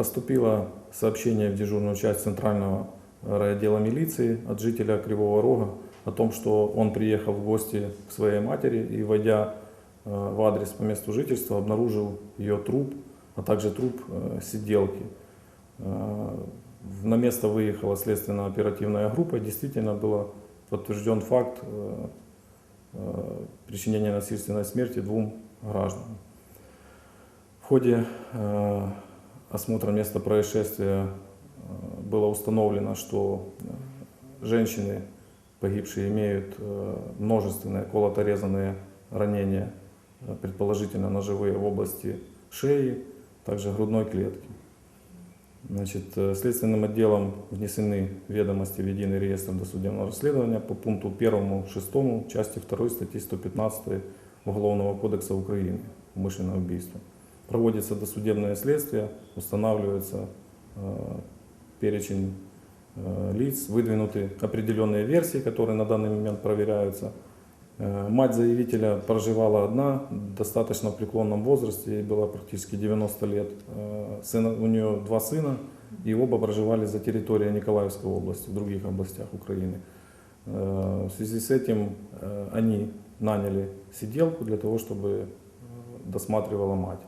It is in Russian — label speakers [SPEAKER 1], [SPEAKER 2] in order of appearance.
[SPEAKER 1] Поступило сообщение в дежурную часть Центрального райотдела милиции от жителя Кривого Рога о том, что он приехал в гости к своей матери и, войдя э, в адрес по месту жительства, обнаружил ее труп, а также труп э, сиделки. Э, На место выехала следственно-оперативная группа. Действительно был подтвержден факт причинения насильственной смерти двум гражданам. В ходе осмотра места происшествия э, было установлено, что женщины погибшие имеют э, множественные колото-резанные ранения, э, предположительно ножевые в области шеи, также грудной клетки. Значит, следственным отделом внесены ведомости в единый реестр досудебного расследования по пункту 1, 6 части 2 статьи 115 Уголовного кодекса Украины «Умышленное убийство». Проводится досудебное следствие, устанавливается э, перечень э, лиц, выдвинуты определенные версии, которые на данный момент проверяются. Э, Мать заявителя проживала одна, достаточно в преклонном возрасте, ей было практически 90 лет. Сына, у нее два сына, и оба проживали за территорией Николаевской области, в других областях Украины. В связи с этим они наняли сиделку для того, чтобы досматривала мать.